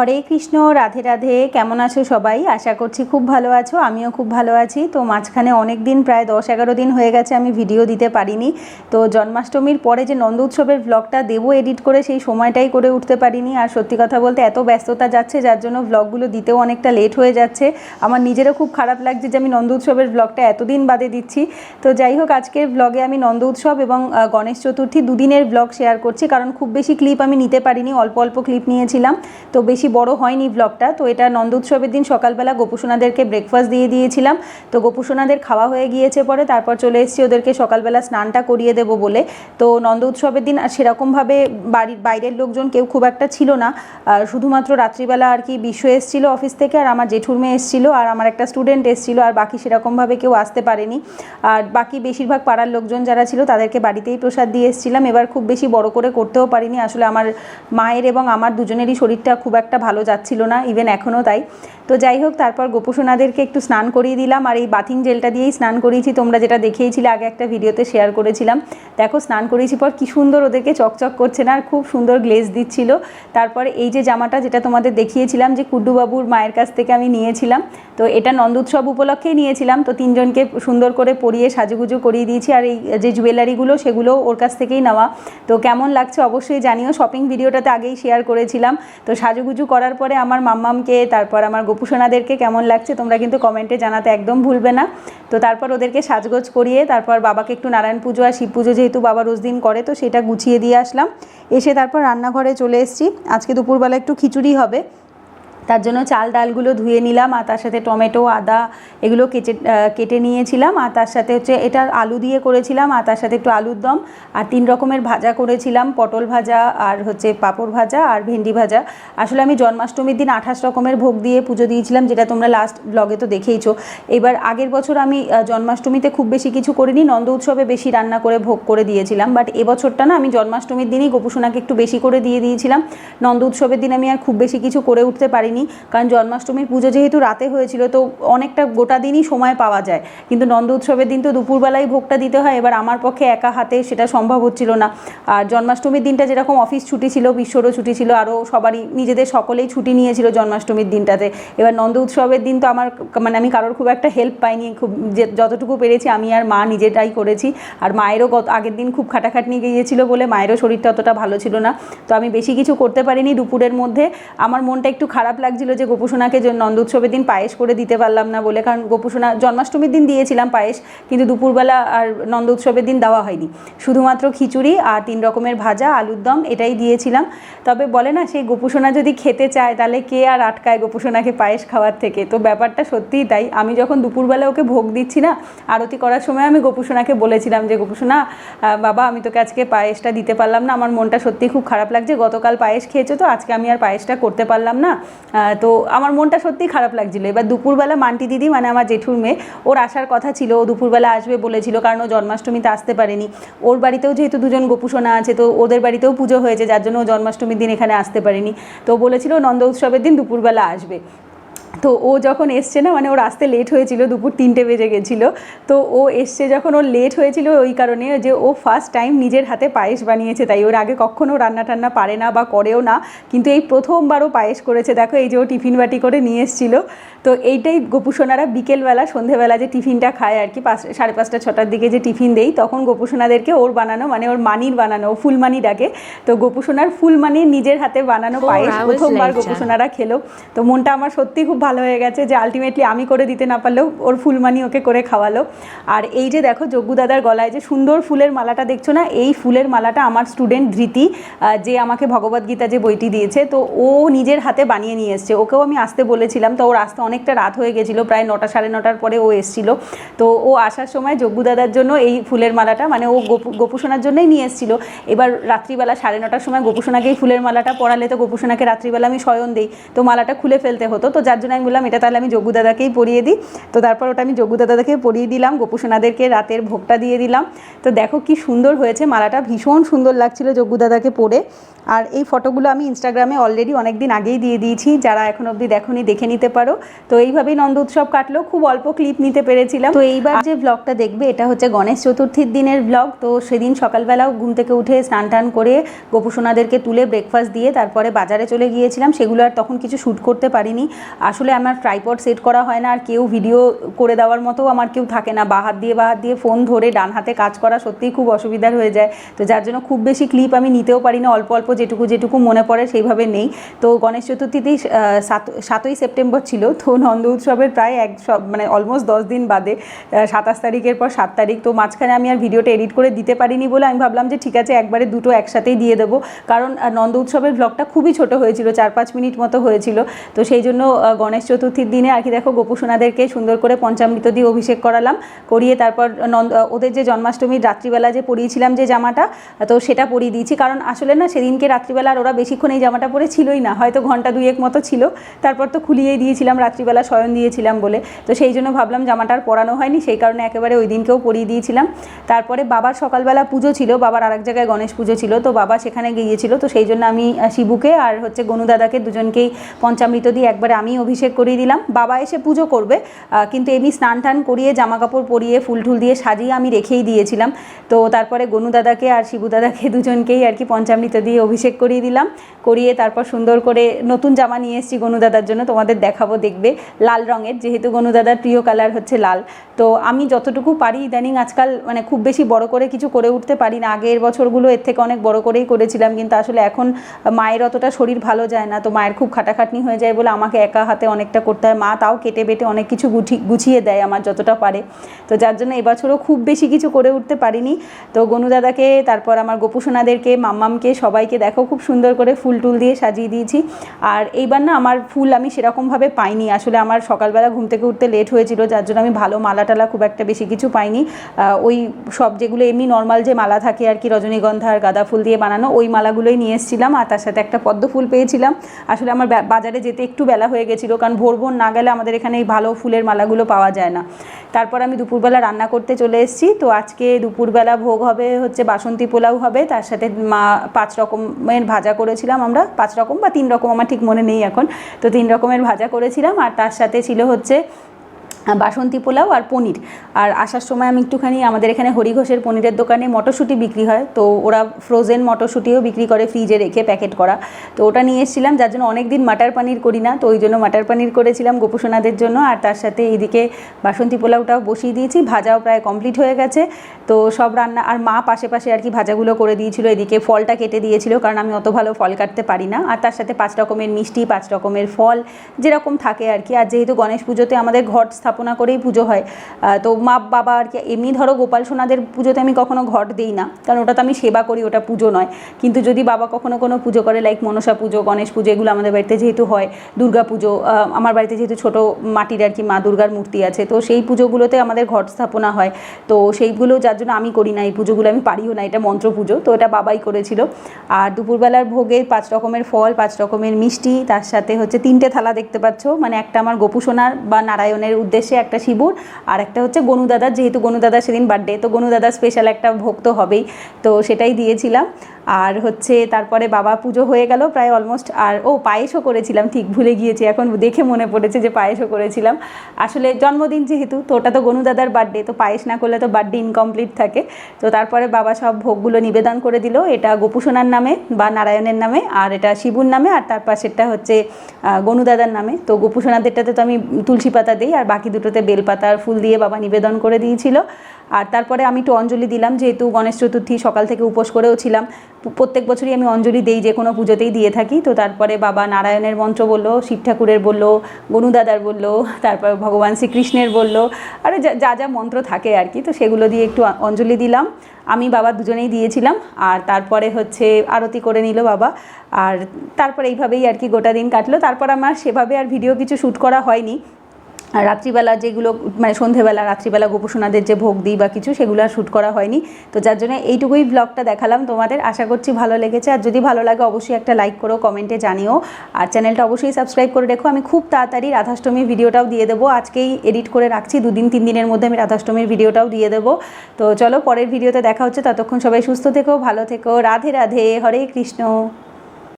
হরে কৃষ্ণ, রাধে রাধে। কেমন আছো সবাই? আশা করছি খুব ভালো আছো, আমিও খুব ভালো আছি। তো মাঝখানে অনেক দিন, প্রায় দশ এগারো দিন হয়ে গেছে আমি ভিডিও দিতে পারিনি। তো জন্মাষ্টমীর পরে যে নন্দ উৎসবের ব্লগটা দেবো এডিট করে সেই সময়টাই করে উঠতে পারিনি। আর সত্যি কথা বলতে এত ব্যস্ততা যাচ্ছে, যার জন্য ব্লগগুলো দিতেও অনেকটা লেট হয়ে যাচ্ছে। আমার নিজেরও খুব খারাপ লাগছে যে আমি নন্দ উৎসবের ব্লগটা এতদিন বাদে দিচ্ছি। তো যাই হোক, আজকের ব্লগে আমি নন্দ উৎসব এবং গণেশ চতুর্থী দুদিনের ব্লগ শেয়ার করছি। কারণ খুব বেশি ক্লিপ আমি নিতে পারিনি, অল্প অল্প ক্লিপ নিয়েছিলাম। তো বেশি বড় হয়নি ব্লগটা তো এটা নন্দ উৎসবের দিন সকালবেলা গোপুসোনাদেরকে ব্রেকফাস্ট দিয়ে দিয়েছিলাম। তো গোপুসোনাদের খাওয়া হয়ে গিয়েছে পরে, তারপর চলে এসেছি ওদেরকে সকালবেলা স্নানটা করিয়ে দেবো বলে। তো নন্দ উৎসবের দিন আর সেরকমভাবে বাড়ির বাইরের লোকজন কেউ খুব একটা ছিল না। শুধুমাত্র রাত্রিবেলা আর কি বিশ্ব এসেছিল অফিস থেকে আর আমার জেঠুর মেয়ে এসেছিল আর আমার একটা স্টুডেন্ট এসেছিল আর বাকি সেরকমভাবে কেউ আসতে পারেনি। আর বাকি বেশিরভাগ পাড়ার লোকজন যারা ছিল তাদেরকে বাড়িতেই প্রসাদ দিয়ে এসেছিলাম। এবার খুব বেশি বড় করে করতেও পারিনি। আসলে আমার মায়ের এবং আমার দুজনেরই শরীরটা খুব একটা ভালো যাচ্ছিল না ইভেন এখনও তাই। তো যাই হোক, তারপর গোপুসোনাদেরকে একটু স্নান করিয়ে দিলাম, আর এই বাথিং জেলটা দিয়েই স্নান করিয়েছি তোমরা যেটা দেখিয়েছিলে, আগে একটা ভিডিওতে শেয়ার করেছিলাম। দেখো, স্নান করিয়েছি পর কী সুন্দর ওদেরকে চকচক করছে না, আর খুব সুন্দর গ্লেজ দিচ্ছিল। তারপরে এই যে জামাটা যেটা তোমাদের দেখিয়েছিলাম, যে কুড্ডুবাবুর মায়ের কাছ থেকে আমি নিয়েছিলাম, তো এটা নন্দোৎসব উপলক্ষেই নিয়েছিলাম। তো তিনজনকে সুন্দর করে পরিয়ে সাজুগুজু করিয়ে দিয়েছি, আর এই যে জুয়েলারিগুলো, সেগুলো ওর কাছ থেকেই নেওয়া। তো কেমন লাগছে অবশ্যই জানিও। শপিং ভিডিওটাতে আগেই শেয়ার করেছিলাম। তো সাজুগুজু করার পরে আমার মাম্মামকে, তারপর আমার গোপুসোনাদেরকে কেমন লাগছে তোমরা কিন্তু কমেন্টে জানাতে একদম ভুলবে না। তো তারপর ওদেরকে সাজগোজ করিয়ে তারপর বাবাকে একটু নারায়ণ পুজো আর শিব পুজো যেহেতু বাবা রোজ দিন করে, তো সেটা গুছিয়ে দিয়ে আসলাম। এসে তারপর রান্নাঘরে চলে এসেছি। আজকে দুপুরবেলা একটু খিচুড়ি হবে। তার জন্য চাল ডালগুলো ধুয়ে নিলাম, আর তার সাথে টমেটো, আদা এগুলো কেটে কেটে নিয়েছিলাম, আর তার সাথে হচ্ছে এটা আলু দিয়ে করেছিলাম, আর তার সাথে একটু আলুর দম, আর তিন রকমের ভাজা করেছিলাম, পটল ভাজা আর হচ্ছে পাঁপড় ভাজা আর ভেন্ডি ভাজা। আসলে আমি জন্মাষ্টমীর দিন আঠাশ রকমের ভোগ দিয়ে পুজো দিয়েছিলাম, যেটা তোমরা লাস্ট ব্লগে তো দেখেইছো। এবার আগের বছর আমি জন্মাষ্টমীতে খুব বেশি কিছু করিনি, নন্দ উৎসবে বেশি রান্না করে ভোগ করে দিয়েছিলাম বাট এবছরটা না আমি জন্মাষ্টমীর দিনই গোপুসোনাকে একটু বেশি করে দিয়ে দিয়েছিলাম। নন্দ উৎসবের দিন আমি আর খুব বেশি কিছু করে উঠতে পারিনি কারণ জন্মাষ্টমীর পুজো যেহেতু রাতে হয়েছিল, তো অনেকটা গোটা দিনই সময় পাওয়া যায়। কিন্তু নন্দ উৎসবের দিন তো দুপুরবেলায় ভোগটা দিতে হয়, এবার আমার পক্ষে একা হাতে সেটা সম্ভব হচ্ছিল না। আর জন্মাষ্টমীর দিনটা যেরকম অফিস ছুটি ছিল, বিশ্বরও ছুটি ছিল, আরও সবারই নিজেদের সকলেই ছুটি নিয়েছিল জন্মাষ্টমীর দিনটাতে। এবার নন্দ উৎসবের দিন তো আমার মানে আমি কারোর খুব একটা হেল্প পাইনি, খুব যে, যতটুকু পেরেছি আমি আর মা নিজেটাই করেছি। আর মায়েরও গত, আগের দিন খুব খাটাখাটনি গিয়েছিল বলে মায়েরও শরীরটা অতটা ভালো ছিল না। তো আমি বেশি কিছু করতে পারিনি দুপুরের মধ্যে। আমার মনটা একটু খারাপ লাগছিল যে গোপুসোনাকে যে নন্দ উৎসবের দিন পায়েস করে দিতে পারলাম না বলে, কারণ গোপুসোনা জন্মাষ্টমীর দিন দিয়েছিলাম পায়েস, কিন্তু দুপুরবেলা আর নন্দ উৎসবের দিন দেওয়া হয়নি। শুধুমাত্র খিচুড়ি আর তিন রকমের ভাজা, আলুর দম এটাই দিয়েছিলাম। তবে বলে না, সেই গোপুসোনা যদি খেতে চায়, তাহলে কে আর আটকায় গোপুসোনাকে পায়েস খাওয়ার থেকে? তো ব্যাপারটা সত্যিই তাই। আমি যখন দুপুরবেলা ওকে ভোগ দিচ্ছি না, আরতি করার সময় আমি গোপুসোনাকে বলেছিলাম যে, গোপুসোনা বাবা, আমি তোকে আজকে পায়েসটা দিতে পারলাম না। আমার মনটা সত্যি খুব খারাপ লাগছে। গতকাল পায়েস খেয়েছো তো, আজকে আমি আর পায়েসটা করতে পারলাম না। তো আমার মনটা সত্যি খারাপ লাগছিল। এবার দুপুরবেলা মান্টি দিদি মানে আমার জেঠুর মেয়ে, ওর আসার কথা ছিল, ও দুপুরবেলা আসবে বলেছিল, কারণ ও জন্মাষ্টমীতে আসতে পারেনি। ওর বাড়িতেও যেহেতু দুজন গোপুসোনা আছে, তো ওদের বাড়িতেও পুজো হয়েছে, যার জন্য ও জন্মাষ্টমীর দিন এখানে আসতে পারেনি। তো বলেছিল নন্দ উৎসবের দিন দুপুরবেলা আসবে। তো ও যখন এসছে না মানে ওর আসতে লেট হয়েছিল দুপুর তিনটে বেজে গেছিল তো ও এসছে যখন ওর লেট হয়েছিল ওই কারণে যে ও ফার্স্ট টাইম নিজের হাতে পায়েস বানিয়েছে তাই ওর আগে কখনও রান্না টান্না পারে না বা করেও না কিন্তু এই প্রথমবারও পায়েস করেছে দেখো এই যে ও টিফিন বাটি করে নিয়ে এসেছিল তো এইটাই গোপুসোনারা বিকেলবেলা সন্ধেবেলা যে টিফিনটা খায় আর কি পাঁচ সাড়ে পাঁচটা ছটার দিকে যে টিফিন দেই তখন গোপুসোনাদেরকে ওর বানানো মানে ওর মানির বানানো ও ফুলমানি ডাকে তো গোপুসোনার ফুলমানির নিজের হাতে বানানো পায়েস প্রথমবার. গোপুসোনারা খেলো তো মনটা আমার সত্যি খুব ভালো হয়ে গেছে যে আলটিমেটলি আমি করে দিতে না পারলেও ওর ফুলমানি ওকে করে খাওয়ালো। আর এই যে দেখো যজ্ঞু দাদার গলায় যে সুন্দর ফুলের মালাটা দেখছ না? এই ফুলের মালাটা আমার স্টুডেন্ট ধৃতি যে আমাকে ভগবদ্গীতা যে বইটি দিয়েছে, তো ও নিজের হাতে বানিয়ে নিয়ে এসছে। ওকেও আমি আসতে বলেছিলাম, তো ওর আসতে অনেকটা রাত হয়ে গেছিল, প্রায় নটা সাড়ে নটার পরে ও এসছিল। তো ও আসার সময় যজ্ঞু দাদার জন্য এই ফুলের মালাটা মানে ও গোপু, গোপুসোনার জন্যই নিয়ে এসেছিল। এবার রাত্রিবেলা সাড়ে নটার সময় গোপুসোনাকে এই ফুলের মালাটা পড়ালে তো গোপুসোনাকে রাত্রিবেলা আমি শয়ন দিই, তো মালাটা খুলে ফেলতে হতো। তো যার জন্য জন্য আমি বললাম, এটা তাহলে আমি যোগ্য দাদাকেই পরিয়ে দিই। তো তারপর ওটা আমি যোগ্য দাদাকে পরিয়ে দিলাম, গোপুসোনাদেরকে রাতের ভোগটা দিয়ে দিলাম। তো দেখো কি সুন্দর হয়েছে, মালাটা ভীষণ সুন্দর লাগছিল যোগ্য দাদাকে পরে। আর এই ফটোগুলো আমি ইনস্টাগ্রামে অলরেডি অনেক দিন আগেই দিয়ে দিয়েছি, যারা এখন অবধি দেখোনি দেখে নিতে পারো। তো এইভাবেই নন্দ উৎসব কাটলো, খুব অল্প ক্লিপ নিতে পেরেছিলাম। তো এইবার যে ব্লগটা দেখবে, এটা হচ্ছে গণেশ চতুর্থীর দিনের ব্লগ তো সেদিন সকালবেলাও ঘুম থেকে উঠে স্নান টান করে গোপুসোনাদেরকে তুলে ব্রেকফাস্ট দিয়ে তারপরে বাজারে চলে গিয়েছিলাম। সেগুলো আর তখন কিছু শ্যুট করতে পারিনি। আসলে আমার ট্রাইপড সেট করা হয় না, আর কেউ ভিডিও করে দেওয়ার মতো আমার কেউ থাকে না। বা হাত দিয়ে, বা হাত দিয়ে ফোন ধরে ডান হাতে কাজ করা সত্যিই খুব অসুবিধার হয়ে যায়। তো যার জন্য খুব বেশি ক্লিপ আমি নিতেও পারি না, অল্প অল্প যেটুকু যেটুকু মনে পড়ে সেইভাবে নেই। তো গণেশ চতুর্থীতেই সাত, সাতই সেপ্টেম্বর ছিল, তো নন্দ উৎসবের প্রায় এক সব মানে অলমোস্ট দশ দিন বাদে সাতাশ তারিখের পর সাত তারিখ। তো মাঝখানে আমি আর ভিডিওটা এডিট করে দিতে পারিনি বলে আমি ভাবলাম যে ঠিক আছে, একবারে দুটো একসাথেই দিয়ে দেবো। কারণ নন্দ উৎসবের ব্লগটা খুবই ছোট হয়েছিল, চার পাঁচ মিনিট মতো হয়েছিল। তো সেই জন্য গণেশ চতুর্থীর দিনে আর কি দেখো গোপুসোনাদেরকে সুন্দর করে পঞ্চামৃত দিয়ে অভিষেক করালাম, করিয়ে তারপর নন্দ, ওদের যে জন্মাষ্টমীর রাত্রিবেলা যে পরিয়েছিলাম যে জামাটা, তো সেটা পরিয়ে দিয়েছি। কারণ আসলে না সেদিনকে রাত্রিবেলা আর ওরা বেশিক্ষণ এই জামাটা পরে ছিলই না, হয়তো ঘণ্টা দুয়েক মতো ছিল। তারপর তো খুলিয়েই দিয়েছিলাম, রাত্রিবেলা শয়ন দিয়েছিলাম বলে। তো সেই জন্য ভাবলাম জামাটা আর পরানো হয়নি, সেই কারণে একেবারে ওই দিনকেও পরিয়ে দিয়েছিলাম। তারপরে বাবার সকালবেলা পুজো ছিল, বাবার আরেক জায়গায় গণেশ পুজো ছিল, তো বাবা সেখানে গিয়েছিল। তো সেই জন্য আমি শিবুকে আর হচ্ছে গনু দাদাকে দুজনকেই পঞ্চামৃত দিয়ে একবারে আমি অভিষেক করিয়ে দিলাম। বাবা এসে পুজো করবে কিন্তু এমনি স্নান টান করিয়ে জামা কাপড় পরিয়ে ফুল টুল দিয়ে সাজিয়ে আমি রেখেই দিয়েছিলাম। তো তারপরে গনু দাদাকে আর শিবু দাদাকে দুজনকেই আর কি পঞ্চামৃত দিয়ে অভিষেক করিয়ে দিলাম। করিয়ে তারপর সুন্দর করে নতুন জামা নিয়ে এসেছি গনু দাদার জন্য, তোমাদের দেখাবো দেখবে। লাল রঙের, যেহেতু গনু দাদার প্রিয় কালার হচ্ছে লাল। তো আমি যতটুকু পারি ইদানিং আজকাল মানে খুব বেশি বড় করে কিছু করে উঠতে পারি না। আগের বছরগুলো এর থেকে অনেক বড় করেই করেছিলাম, কিন্তু আসলে এখন মায়ের অতটা শরীর ভালো যায় না। তো মায়ের খুব খাটাখাটনি হয়ে যায় বলে আমাকে একা হাতে অনেকটা করতে হয়। মা তাও কেটে বেটে অনেক কিছু গুছি গুছিয়ে দেয় আমার যতটা পারে। তো যার জন্য এবছরও খুব বেশি কিছু করে উঠতে পারিনি। তো গনু দাদাকে, তারপর আমার গোপুসোনাদেরকে, মাম্মামকে, সবাইকে দেখো খুব সুন্দর করে ফুল টুল দিয়ে সাজিয়ে দিয়েছি। আর এইবার না আমার ফুল আমি সেরকমভাবে পাইনি। আসলে আমার সকালবেলা ঘুম থেকে উঠতে লেট হয়েছিল, যার জন্য আমি ভালো মালা টালা খুব একটা বেশি কিছু পাইনি। ওই সব যেগুলো এমনি নর্মাল যে মালা থাকে আর কি, রজনীগন্ধা আর গাঁদা ফুল দিয়ে বানানো, ওই মালাগুলোই নিয়ে এসেছিলাম। আর তার সাথে একটা পদ্ম ফুল পেয়েছিলাম। আসলে আমার বাজারে যেতে একটু বেলা হয়ে গেছিল কারণ ভোর ভোর না গেলে আমাদের এখানে এই ভালো ফুলের মালাগুলো পাওয়া যায় না। তারপর আমি দুপুরবেলা রান্না করতে চলে এসেছি। তো আজকে দুপুরবেলা ভোগ হবে, হচ্ছে বাসন্তী পোলাও হবে। তার সাথে মা পাঁচ রকমের ভাজা করেছিলাম আমরা। পাঁচ রকম বা তিন রকম, আমার ঠিক মনে নেই এখন। তো তিন রকমের ভাজা করেছিলাম। আর তার সাথে ছিল হচ্ছে বাসন্তী পোলাও আর পনির। আর আসার সময় আমি একটুখানি আমাদের এখানে হরিঘোষের পনিরের দোকানে মটরশুঁটি বিক্রি হয়। তো ওরা ফ্রোজেন মটরশুঁটিও বিক্রি করে ফ্রিজে রেখে প্যাকেট করা। তো ওটা নিয়ে এসেছিলাম, যার জন্য অনেক দিন মাটার পানির করি না। তো ওই জন্য মাটার পানির করেছিলাম গোপুসোনাদের জন্য। আর তার সাথে এইদিকে বাসন্তী পোলাওটাও বসিয়ে দিয়েছি। ভাজাও প্রায় কমপ্লিট হয়ে গেছে। তো সব রান্না, আর মা পাশে পাশে আর কি ভাজাগুলো করে দিয়েছিল। এদিকে ফলটা কেটে দিয়েছিল, কারণ আমি অত ভালো ফল কাটতে পারি না। আর তার সাথে পাঁচ রকমের মিষ্টি, পাঁচ রকমের ফল, যেরকম থাকে আর কি। আর যেহেতু গণেশ পুজোতে আমাদের ঘট স্থাপনা করেই পুজো হয়। তো মা, বাবা আর কি, এমনি ধরো গোপাল সোনাদের পুজোতে আমি কখনো ঘট দিই না, কারণ ওটা তো আমি সেবা করি, ওটা পুজো নয়। কিন্তু যদি বাবা কখনো কোনো পুজো করে লাইক মনসা পুজো, গণেশ পুজো, এগুলো আমাদের বাড়িতে যেহেতু হয়, দুর্গা পুজো আমার বাড়িতে যেহেতু ছোট মাটির আর কি মা দুর্গার মূর্তি আছে, তো সেই পুজোগুলোতে আমাদের ঘট স্থাপনা হয়। তো সেইগুলো যার জন্য আমি করি না, এই পুজোগুলো আমি পারিও না, এটা মন্ত্র পুজো, তো এটা বাবাই করেছিল। আর দুপুরবেলার ভোগে পাঁচ রকমের ফল, পাঁচ রকমের মিষ্টি, তার সাথে হচ্ছে তিনটে থালা দেখতে পাচ্ছ মানে একটা আমার গোপুসোনার বা নারায়ণের উদ্দেশ্যে একটা শিবুর, আর একটা হচ্ছে গনু দাদার, যেহেতু গনু দাদার সেদিন বার্থডে তো গনু দাদার স্পেশাল একটা ভক্ত হবেই। তো সেটাই দিয়েছিলাম। আর হচ্ছে তারপরে বাবা পুজো হয়ে গেল প্রায় অলমোস্ট আর ও পায়েসও করেছিলাম, ঠিক ভুলে গিয়েছি, এখন দেখে মনে পড়েছে যে পায়েসও করেছিলাম। আসলে জন্মদিন যেহেতু, তো ওটা তো গনু দাদার বার্থডে তো পায়েস না করলে তো বার্থডে ইনকমপ্লিট থাকে। তো তারপরে বাবা সব ভোগগুলো নিবেদন করে দিল, এটা গোপুসোনার নামে বা নারায়ণের নামে, আর এটা শিবুর নামে, আর তার পাশেরটা হচ্ছে গনু দাদার নামে। তো গোপুসোনাদেরটাতে তো আমি তুলসী পাতা দিই, আর বাকি দুটোতে বেলপাতা আর ফুল দিয়ে বাবা নিবেদন করে দিয়েছিল। আর তারপরে আমি একটু অঞ্জলি দিলাম, যেহেতু গণেশ চতুর্থী সকাল থেকে উপোস করেও ছিলাম। প্রত্যেক বছরই আমি অঞ্জলি দেই, যে কোনো পুজোতেই দিয়ে থাকি। তো তারপরে বাবা নারায়ণের মন্ত্র বলল, শিব ঠাকুরের বলল, গনু দাদার বলল, তারপর ভগবান শ্রীকৃষ্ণের বলল, আর যা যা মন্ত্র থাকে আর কি। তো সেগুলো দিয়ে একটু অঞ্জলি দিলাম। আমি বাবা দুজনেই দিয়েছিলাম। আর তারপরে হচ্ছে আরতি করে নিল বাবা। আর তারপর এইভাবেই আর কি গোটা দিন কাটলো। তারপর আমার সেভাবে আর ভিডিও কিছু শ্যুট করা হয়নি। রাত্রিবেলা যেগুলো মানে সন্ধেবেলা, রাত্রিবেলা গোপুসোনাদের যে ভোগ দিই বা কিছু, সেগুলো আর শ্যুট করা হয়নি। তো যার জন্য এইটুকুই ব্লগটা দেখালাম তোমাদের। আশা করছি ভালো লেগেছে। আর যদি ভালো লাগে, অবশ্যই একটা লাইক করো কমেন্টে জানিও। আর চ্যানেলটা অবশ্যই সাবস্ক্রাইব করে রেখো। আমি খুব তাড়াতাড়ি রাধাষ্টমীর ভিডিওটাও দিয়ে দেবো। আজকেই এডিট করে রাখছি। দুদিন, তিন দিনের মধ্যে আমি রাধাষ্টমীর ভিডিওটাও দিয়ে দেবো। তো চলো, পরের ভিডিওতে দেখা হচ্ছে। ততক্ষণ সবাই সুস্থ থেকো, ভালো থেকো। রাধে রাধে। হরে কৃষ্ণ।